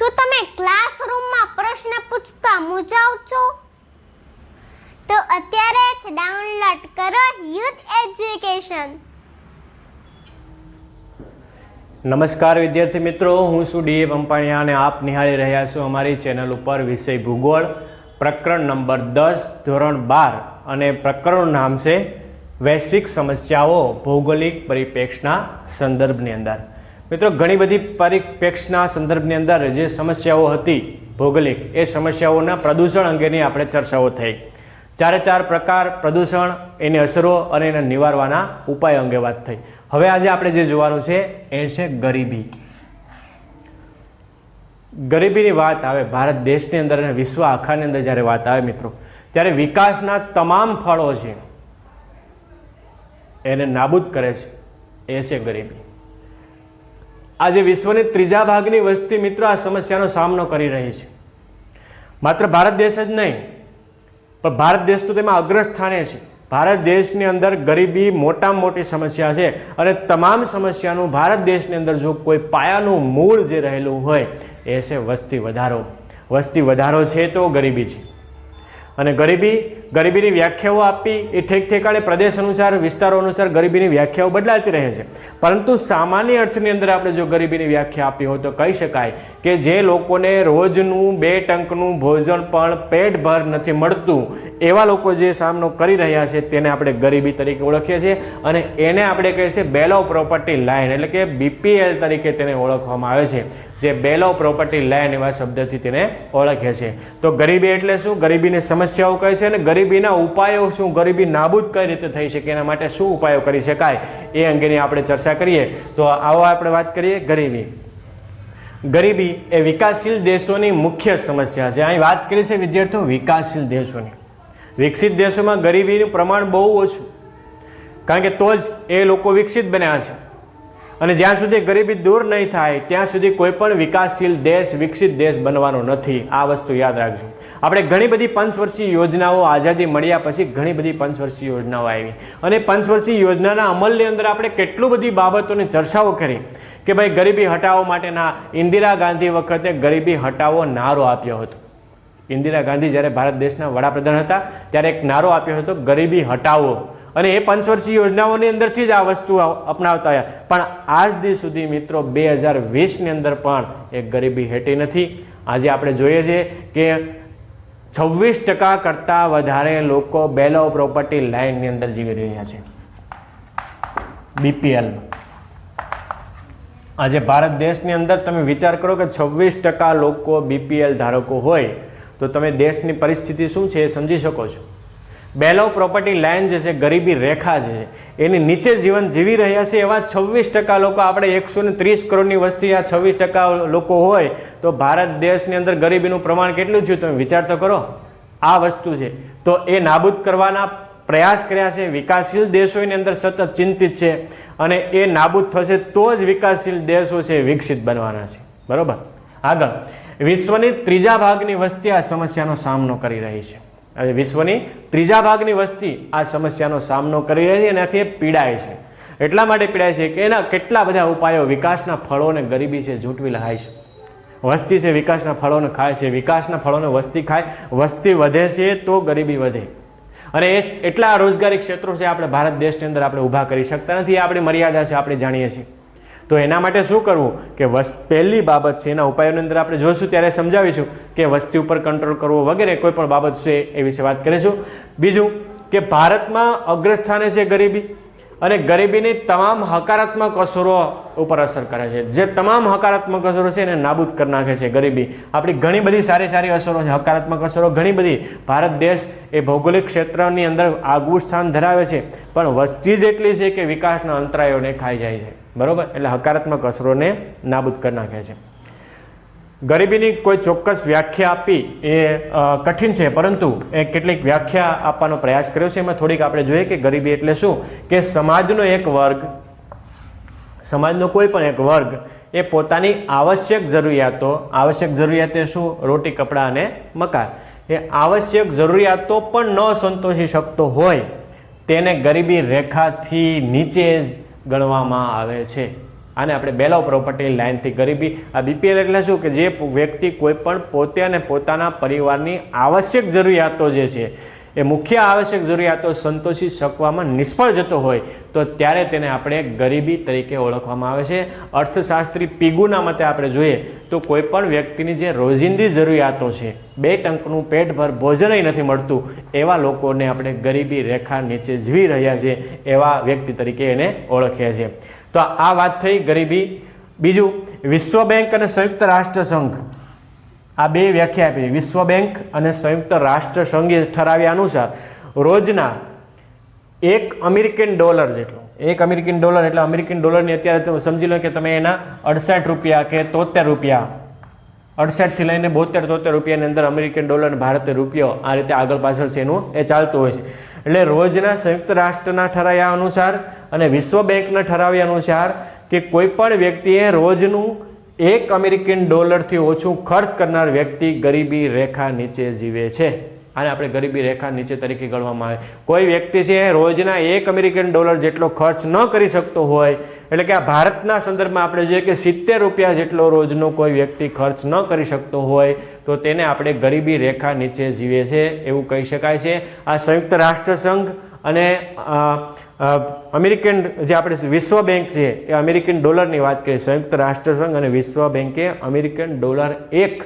શું તમે ક્લાસરૂમમાં પ્રશ્ન પૂછતા મૂંઝાવ છો? તો અત્યારે જ ડાઉનલોડ કરો યુથ એજ્યુકેશન. નમસ્કાર વિદ્યાર્થી મિત્રો, હું છું ડીએ પંપાણિયા અને આપ નિહાળી રહ્યા છો અમારી ચેનલ ઉપર વિષય ભૂગોળ, પ્રકરણ નંબર દસ, ધોરણ બાર અને પ્રકરણનું નામ છે વૈશ્વિક સમસ્યાઓ ભૌગોલિક પરિપ્રેક્ષના સંદર્ભની અંદર. મિત્રો, ઘણી બધી પરિપ્રેક્ષના સંદર્ભની અંદર જે સમસ્યાઓ હતી ભૌગોલિક, એ સમસ્યાઓના પ્રદૂષણ અંગેની આપણે ચર્ચાઓ થઈ. ચારે ચાર પ્રકાર પ્રદૂષણ, એની અસરો અને એને નિવારવાના ઉપાય અંગે વાત થઈ. હવે આજે આપણે જે જોવાનું છે, એ છે ગરીબી. ગરીબીની વાત આવે, ભારત દેશની અંદર અને વિશ્વ આખાની અંદર જ્યારે વાત આવે મિત્રો, ત્યારે વિકાસના તમામ ફળો છે, એને નાબૂદ કરે છે, એ છે ગરીબી. આજે વિશ્વની ત્રીજા ભાગની વસ્તી મિત્રો આ સમસ્યાનો સામનો કરી રહી છે. માત્ર ભારત દેશ જ નહીં, પણ ભારત દેશ તો તેમાં અગ્રસ્થાને છે. ભારત દેશની અંદર ગરીબી મોટામાં મોટી સમસ્યા છે અને તમામ સમસ્યાનું ભારત દેશની અંદર જો કોઈ પાયાનું મૂળ જે રહેલું હોય, એ છે વસ્તી વધારો. વસ્તી વધારો છે તો ગરીબી છે. અને ગરીબી, ગરીબીની વ્યાખ્યાઓ આપી એ ઠેક ઠેકાણે પ્રદેશ અનુસાર, વિસ્તારો અનુસાર ગરીબીની વ્યાખ્યાઓ બદલાતી રહે છે. પરંતુ સામાન્ય અર્થની અંદર આપણે જો ગરીબીની વ્યાખ્યા આપી હોય તો કહી શકાય કે જે લોકોને રોજનું બે ટંકનું ભોજન પણ પેટભર નથી મળતું, એવા લોકો જે સામનો કરી રહ્યા છે તેને આપણે ગરીબી તરીકે ઓળખીએ છીએ અને એને આપણે કહીએ છીએ બેલો પ્રોપર્ટી લાઇન એટલે કે બીપીએલ તરીકે તેને ઓળખવામાં આવે છે. જે બેલ પ્રોપર્ટી લેન્ડ એવા શબ્દથી તેને ઓળખે છે. તો ગરીબી એટલે શું? ગરીબીની સમસ્યાઓ કહે છે અને ગરીબીના ઉપાયો શું? ગરીબી નાબૂદ કઈ રીતે થઈ શકે? એના માટે શું ઉપાયો કરી શકાય? એ અંગેની આપણે ચર્ચા કરીએ. તો આવો આપણે વાત કરીએ ગરીબી. ગરીબી એ વિકાસશીલ દેશોની મુખ્ય સમસ્યા છે. અહીં વાત કરી છે વિદ્યાર્થીઓ વિકાસશીલ દેશોની. વિકસિત દેશોમાં ગરીબીનું પ્રમાણ બહુ ઓછું. કારણ કે તો જ એ લોકો વિકસિત બન્યા છે. અને જ્યાં સુધી ગરીબી દૂર નહીં થાય, ત્યાં સુધી કોઈ પણ વિકાસશીલ દેશ, વિકસિત દેશ બનવાનો નથી. આ વસ્તુ યાદ રાખજો. આપણે ઘણી બધી પંચવર્ષીય યોજનાઓ આઝાદી મળ્યા પછી ઘણી બધી પંચવર્ષીય યોજનાઓ આવી. અને પંચવર્ષીય યોજનાના અમલની અંદર આપણે કેટલું બધી બાબતોની ચર્ચાઓ કરી કે ભાઈ ગરીબી હટાવો માટેના ઇન્દિરા ગાંધી વખતે ગરીબી હટાવો નારો આપ્યો હતો. ઇન્દિરા ગાંધી જ્યારે ભારત દેશના વડાપ્રધાન હતા, ત્યારે એક નારો આપ્યો હતો, ગરીબી હટાવો. અને એ પંચવર્ષીય યોજનાઓની અંદરથી જ આ વસ્તુ અપનાવતા આવ્યા. પણ આજ દી સુધી મિત્રો બે હજાર વીસની અંદર પણ એ ગરીબી હેઠી નથી. આજે આપણે જોઈએ છીએ કે છવ્વીસ ટકા કરતાં વધારે લોકો બેલો પ્રોપર્ટી લાઇનની અંદર જીવી રહ્યા છે. બીપીએલ આજે ભારત દેશની અંદર તમે વિચાર કરો કે છવ્વીસ ટકા લોકો બીપીએલ ધારકો હોય, તો તમે દેશની પરિસ્થિતિ શું છે એ સમજી શકો છો. બેલો પ્રોપર્ટી લાઇન જે છે, ગરીબી રેખા જે છે, એની નીચે જીવન જીવી રહ્યા છે એવા છવ્વીસ ટકા લોકો આપણે એકસો ત્રીસ કરોડની વસ્તી આ છવ્વીસ ટકા લોકો હોય તો ભારત દેશની અંદર ગરીબીનું પ્રમાણ કેટલું થયું તમે વિચાર તો કરો. આ વસ્તુ છે. તો એ નાબૂદ કરવાના પ્રયાસ કર્યા છે. વિકાસશીલ દેશોની અંદર સતત ચિંતિત છે અને એ નાબૂદ થશે તો જ વિકાસશીલ દેશો છે વિકસિત બનવાના છે. બરાબર? આગળ. વિશ્વની ત્રીજા ભાગની વસ્તી આ સમસ્યાનો સામનો કરી રહી છે. આજે વિશ્વની ત્રીજા ભાગની વસ્તી આ સમસ્યાનો સામનો કરી રહી છે એનાથી એ પીડાય છે. એટલા માટે પીડાય છે કે એના કેટલા બધા ઉપાયો વિકાસના ફળોને ગરીબી છે ઝૂંટવી લહાય છે. વસ્તી છે, વિકાસના ફળોને ખાય છે, વિકાસના ફળોને વસ્તી ખાય, વસ્તી વધે છે તો ગરીબી વધે. અને એ એટલા રોજગારી ક્ષેત્રો છે આપણે ભારત દેશની અંદર આપણે ઊભા કરી શકતા નથી આપણી મર્યાદા છે, આપણે જાણીએ છીએ. તો એના માટે શું કરવું? કે વસ્ત પહેલી બાબત છે, એના ઉપાયોની અંદર આપણે જોઈશું ત્યારે સમજાવીશું કે વસ્તી ઉપર કંટ્રોલ કરવો વગેરે કોઈ પણ બાબત છે એ વિશે વાત કરીશું. બીજું કે ભારતમાં અગ્રસ્થાને છે ગરીબી. અને ગરીબીની તમામ હકારાત્મક અસરો ઉપર અસર કરે છે. જે તમામ હકારાત્મક અસરો છે એને નાબૂદ કરી નાખે છે ગરીબી. આપણી ઘણી બધી સારી સારી અસરો છે. હકારાત્મક અસરો ઘણી બધી. ભારત દેશ એ ભૌગોલિક ક્ષેત્રની અંદર આગવું સ્થાન ધરાવે છે. પણ વસ્તી જ એટલી છે કે વિકાસના અંતરાયોને ખાઈ જાય છે. બરાબર? એટલે હકારાત્મક અસરોને નાબૂદ કરી નાખે છે. ગરીબીની કોઈ ચોક્કસ વ્યાખ્યા આપી એ કઠિન છે, પરંતુ એ કેટલીક વ્યાખ્યા આપવાનો પ્રયાસ કર્યો છે. એમાં થોડીક આપણે જોઈએ કે ગરીબી એટલે શું? કે સમાજનો એક વર્ગ, સમાજનો કોઈ પણ એક વર્ગ એ પોતાની આવશ્યક જરૂરિયાતો, આવશ્યક જરૂરિયાત શું? રોટી, કપડાં અને મકાન. એ આવશ્યક જરૂરિયાતો પણ ન સંતોષી શકતો હોય, તેને ગરીબી રેખાથી નીચે જ ગણવામાં આવે છે. આને આપણે બેલો પ્રોપર્ટી લાઇનથી ગરીબી. આ બીપીએલ એટલે શું? કે જે વ્યક્તિ કોઈ પણ પોતે અને પોતાના પરિવારની આવશ્યક જરૂરિયાતો જે છે, એ મુખ્ય આવશ્યક જરૂરિયાતો સંતોષી શકવામાં નિષ્ફળ જતો હોય, તો ત્યારે તેને આપણે ગરીબી તરીકે ઓળખવામાં આવે છે. અર્થશાસ્ત્રી પીગુના મતે આપણે જોઈએ, તો કોઈ પણ વ્યક્તિની જે રોજિંદી જરૂરિયાતો છે, બે ટંકનું પેટભર ભોજનય નથી મળતું, એવા લોકોને આપણે ગરીબી રેખા નીચે જીવી રહ્યા છે, એવા વ્યક્તિ તરીકે એને ઓળખીએ છીએ. તો આ વાત થઈ ગરીબી. બીજું વિશ્વ બેંક અને સંયુક્ત રાષ્ટ્ર સંઘ આ બે વ્યાખ્યા આપી. વિશ્વ બેંક અને સંયુક્ત રાષ્ટ્ર સંઘે ઠરાવ્યા અનુસાર રોજના એક અમેરિકન ડોલર જેટલો. એક અમેરિકન ડોલર એટલે અમેરિકન ડોલરની અત્યારે તમે સમજી લો કે તમે એના અડસઠ રૂપિયા કે તોતેર રૂપિયા અડસઠથી લઈને બોતેર, તોતેર રૂપિયાની અંદર અમેરિકન ડોલર ભારતીય રૂપિયો આ રીતે આગળ પાછળ છે એનું એ ચાલતું હોય છે. એટલે રોજના સંયુક્ત રાષ્ટ્રના ઠરાવ્યા અનુસાર અને વિશ્વ બેંકના ઠરાવ્યા અનુસાર કે કોઈ પણ વ્યક્તિએ રોજનું એક અમેરિકન ડોલરથી ઓછું ખર્ચ કરનાર વ્યક્તિ ગરીબી રેખા નીચે જીવે છે. આને આપણે ગરીબી રેખા નીચે તરીકે ગણવામાં આવે. કોઈ વ્યક્તિ છે, રોજના એક અમેરિકન ડોલર જેટલો ખર્ચ ન કરી શકતો હોય, એટલે કે આ ભારતના સંદર્ભમાં આપણે જોઈએ કે સિત્તેર રૂપિયા જેટલો રોજનો કોઈ વ્યક્તિ ખર્ચ ન કરી શકતો હોય, તો તેને આપણે ગરીબી રેખા નીચે જીવે છે એવું કહી શકાય છે. આ સંયુક્ત રાષ્ટ્ર સંઘ અને અમેરિકન જે આપણે વિશ્વ બેંક છે, એ અમેરિકન ડોલરની વાત કરીએ. સંયુક્ત રાષ્ટ્ર સંઘ અને વિશ્વ બેંકે અમેરિકન ડોલર એક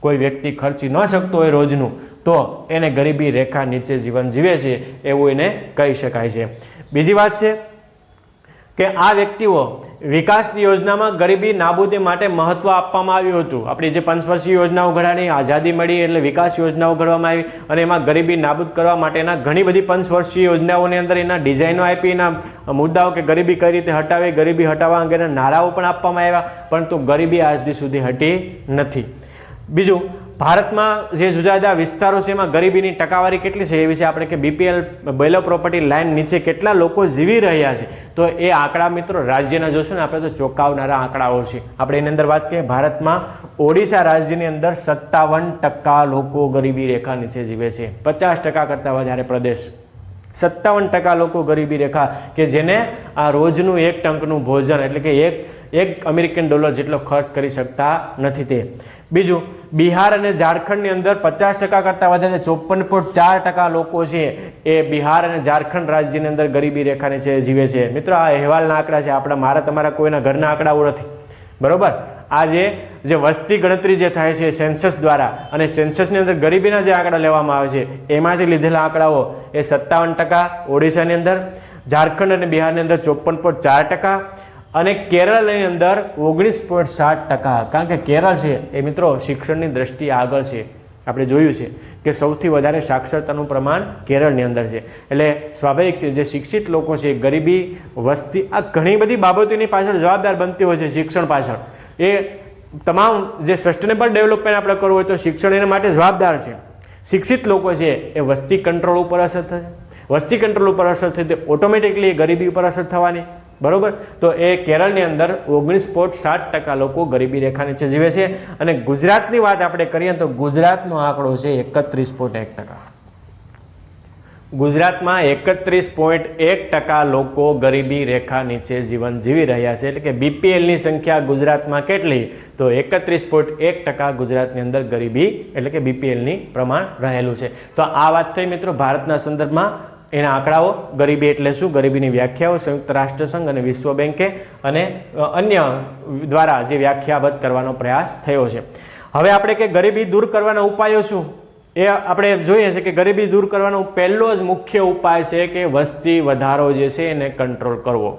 કોઈ વ્યક્તિ ખર્ચી ન શકતો હોય રોજનું, તો એને ગરીબી રેખા નીચે જીવન જીવે છે એવું એને કહી શકાય છે. બીજી વાત છે કે આ વ્યક્તિઓ વિકાસની યોજનામાં ગરીબી નાબૂદી માટે મહત્વ આપવામાં આવ્યું હતું. આપણી જે પંચવર્ષીય યોજનાઓ ઘડાની આઝાદી મળી એટલે વિકાસ યોજનાઓ ઘડવામાં આવી અને એમાં ગરીબી નાબૂદ કરવા માટેના ઘણી બધી પંચવર્ષીય યોજનાઓની અંદર એના ડિઝાઇનો આપી, એના મુદ્દાઓ કે ગરીબી કઈ રીતે હટાવે, ગરીબી હટાવવા અંગેના નારાઓ પણ આપવામાં આવ્યા, પરંતુ ગરીબી આજ સુધી હટી નથી. બીજું, ભારતમાં જે જુદા જુદા વિસ્તારો છે એમાં ગરીબીની ટકાવારી કેટલી છે એ વિશે આપણે કે બીપીએલ બેલો પ્રોપર્ટી લાઇન નીચે કેટલા લોકો જીવી રહ્યા છે? તો એ આંકડા મિત્રો રાજ્યના જોશું ને આપણે તો ચોંકાવનારા આંકડાઓ છે. આપણે એની અંદર વાત કરીએ, ભારતમાં ઓડિશા રાજ્યની અંદર સત્તાવન ટકા લોકો ગરીબી રેખા નીચે જીવે છે. પચાસ ટકા કરતાં વધારે પ્રદેશ. સત્તાવન ટકા લોકો ગરીબી રેખા કે જેને આ રોજનું એક ટંકનું ભોજન એટલે કે એક એક અમેરિકન ડોલર જેટલો ખર્ચ કરી શકતા નથી તે. બીજું, બિહાર અને ઝારખંડની અંદર પચાસ ટકા કરતાં વધારે ચોપન પોઈન્ટ ચાર ટકા લોકો છે એ બિહાર અને ઝારખંડ રાજ્યની અંદર ગરીબી રેખાને છે, જીવે છે. મિત્રો, આ અહેવાલના આંકડા છે. આપણા, મારા તમારા કોઈના ઘરના આંકડાઓ નથી. બરોબર? આ જે જે વસ્તી ગણતરી જે થાય છે સેન્સસ દ્વારા અને સેન્સસની અંદર ગરીબીના જે આંકડા લેવામાં આવે છે, એમાંથી લીધેલા આંકડાઓ એ સત્તાવન ટકા ઓડિશાની અંદર, ઝારખંડ અને બિહારની અંદર ચોપન પોઈન્ટ ચાર ટકા અને કેરળની અંદર ઓગણીસ પોઈન્ટ સાત ટકા, કારણ કે કેરળ છે, એ મિત્રો શિક્ષણની દ્રષ્ટિએ આગળ છે. આપણે જોયું છે કે સૌથી વધારે સાક્ષરતાનું પ્રમાણ કેરળની અંદર છે. એટલે સ્વાભાવિક જે શિક્ષિત લોકો છે, ગરીબી, વસ્તી, આ ઘણી બધી બાબતોની પાછળ જવાબદાર બનતી હોય છે શિક્ષણ પાછળ. એ તમામ જે સસ્ટેનેબલ ડેવલપમેન્ટ આપણે કરવું હોય તો શિક્ષણ એના માટે જવાબદાર છે. શિક્ષિત લોકો છે, એ વસ્તી કંટ્રોલ ઉપર અસર થશે. વસ્તી કંટ્રોલ ઉપર અસર થઈ તો ઓટોમેટિકલી ગરીબી ઉપર અસર થવાની. બરોબર? તો એ કેરળની અંદર ઓગણીસ પોઈન્ટ સાત ટકા લોકો ગરીબી રેખા નીચે જીવે છે. અને ગુજરાતની વાત આપણે કરીએ તો ગુજરાતનો આંકડો છે એકત્રીસ પોઈન્ટ એક ટકા. ગુજરાતમાં એકત્રીસ પોઈન્ટ એક ટકા લોકો ગરીબી રેખા નીચે જીવન જીવી રહ્યા છે. એટલે કે બીપીએલની સંખ્યા ગુજરાતમાં કેટલી? તો એકત્રીસ પોઈન્ટ એક ટકા ગુજરાતની અંદર ગરીબી એટલે કે બીપીએલની પ્રમાણ રહેલું છે. તો આ વાત થઈ મિત્રો ભારતના સંદર્ભમાં. એના આંકડાઓ, ગરીબી એટલે શું? ગરીબીની વ્યાખ્યાઓ સંયુક્ત રાષ્ટ્ર સંઘ અને વિશ્વ બેંકે અને અન્ય દ્વારા જે વ્યાખ્યાબદ્ધ કરવાનો પ્રયાસ થયો છે. હવે આપણે કે ગરીબી દૂર કરવાના ઉપાયો શું? એ આપણે જોઈએ છે કે ગરીબી દૂર કરવાનો પહેલો જ મુખ્ય ઉપાય છે કે વસ્તી વધારો જે છે એને કંટ્રોલ કરવો.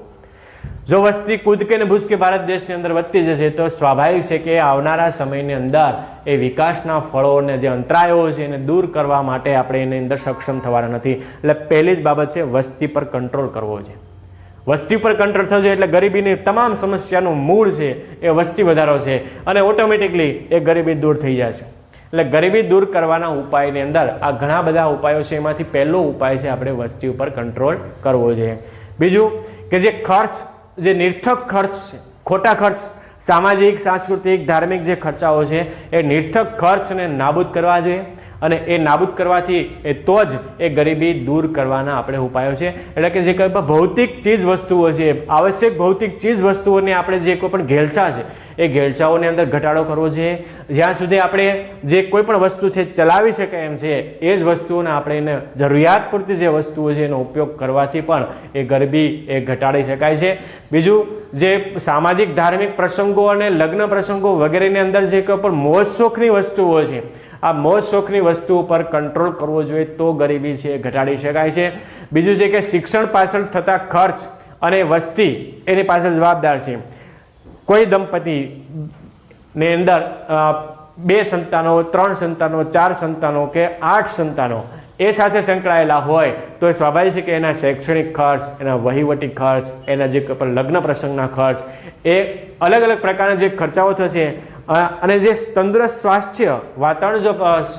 જો વસ્તી કૂદકે ને ભૂસકે ભારત દેશની અંદર વધતી જશે, તો સ્વાભાવિક છે કે આવનારા સમયની અંદર એ વિકાસના ફળોને જે અંતરાયો છે એને દૂર કરવા માટે આપણે એની અંદર સક્ષમ થવાના નથી. એટલે પહેલી જ બાબત છે વસ્તી પર કંટ્રોલ કરવો છે. વસ્તી પર કંટ્રોલ થશે એટલે ગરીબીની તમામ સમસ્યાનું મૂળ છે એ વસ્તી વધારો છે અને ઓટોમેટિકલી એ ગરીબી દૂર થઈ જશે. એટલે ગરીબી દૂર કરવાના ઉપાયની અંદર આ ઘણા બધા ઉપાયો છે, એમાંથી પહેલો ઉપાય છે આપણે વસ્તી ઉપર કંટ્રોલ કરવો જોઈએ બીજું કે જે ખર્ચ જે નિર્થક ખર્ચ છે, ખોટા ખર્ચ, સામાજિક, સાંસ્કૃતિક, ધાર્મિક જે ખર્ચાઓ છે, એ નિર્થક ખર્ચને નાબૂદ કરવા જોઈએ. અને એ નાબૂદ કરવાથી એ તો જ એ ગરીબી દૂર કરવાના આપણે ઉપાયો છે. એટલે કે જે કંઈ પણ ભૌતિક ચીજ વસ્તુઓ છે, આવશ્યક ભૌતિક ચીજ વસ્તુઓને આપણે જે કોઈ પણ ઘેલછા છે, એ ઘેલછાઓની અંદર ઘટાડો કરવો જોઈએ જ્યાં સુધી આપણે જે કોઈ પણ વસ્તુ છે, ચલાવી શકાય એમ છે, એ જ વસ્તુઓને આપણે એને જરૂરિયાત પૂરતી જે વસ્તુઓ છે, એનો ઉપયોગ કરવાથી પણ એ ગરીબી એ ઘટાડી શકાય છે. બીજું, જે સામાજિક ધાર્મિક પ્રસંગો અને લગ્ન પ્રસંગો વગેરેની અંદર જે કોઈ પણ મોજ શોખની વસ્તુઓ છે આ મોજ શોખની વસ્તુ ઉપર કંટ્રોલ કરવો જોઈએ તો ગરીબી છે એ ઘટાડી શકાય છે. બીજું છે કે શિક્ષણ પાછળ થતા ખર્ચ અને વસ્તી એની પાછળ જવાબદાર છે. કોઈ દંપતી ની અંદર બે સંતાનો, ત્રણ સંતાનો, ચાર સંતાનો કે આઠ સંતાનો એ સાથે સંકળાયેલા હોય તો એ સ્વાભાવિક છે કે એના શૈક્ષણિક ખર્ચ, એના વહીવટી ખર્ચ, એના જે લગ્ન પ્રસંગના ખર્ચ એ અલગ અલગ પ્રકારના જે ખર્ચાઓ થશે અને જે તંદુરસ્ત સ્વાસ્થ્ય, વાતાવરણ જો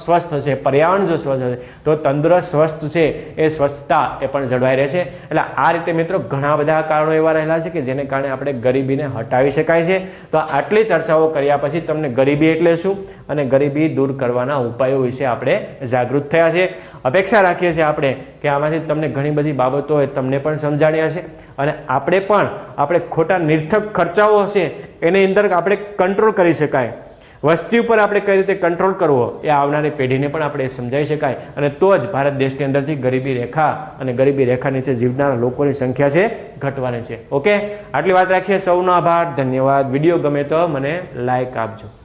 સ્વસ્થ છે પર્યાવરણ જો સ્વસ્થ છે તો તંદુરસ્ત સ્વસ્થ છે એ સ્વસ્થતા એ પણ જળવાઈ રહેશે. એટલે આ રીતે મિત્રો ઘણા બધા કારણો એવા રહેલા છે કે જેને કારણે આપણે ગરીબીને હટાવી શકાય છે. તો આટલી ચર્ચાઓ કર્યા પછી તમને ગરીબી એટલે શું? અને ગરીબી દૂર કરવાના ઉપાયો વિશે આપણે જાગૃત થયા છે. અપેક્ષા રાખીએ છીએ આપણે કે આમાંથી તમને ઘણી બધી બાબતો તમને પણ સમજાણી હશે અને આપણે પણ આપણે ખોટા નિર્થક ખર્ચાઓ હશે, એની અંદર આપણે કંટ્રોલ કરી શકાય. વસ્તી ઉપર આપણે કઈ રીતે કંટ્રોલ કરવો, એ આવનારી પેઢીને પણ આપણે સમજાવી શકાય. અને તો જ ભારત દેશની અંદરથી ગરીબી રેખા અને ગરીબી રેખા નીચે જીવનારા લોકોની સંખ્યા છે ઘટવાની છે. ઓકે? આટલી વાત રાખીએ. સૌનો આભાર. ધન્યવાદ. વીડિયો ગમે તો મને લાઈક આપજો.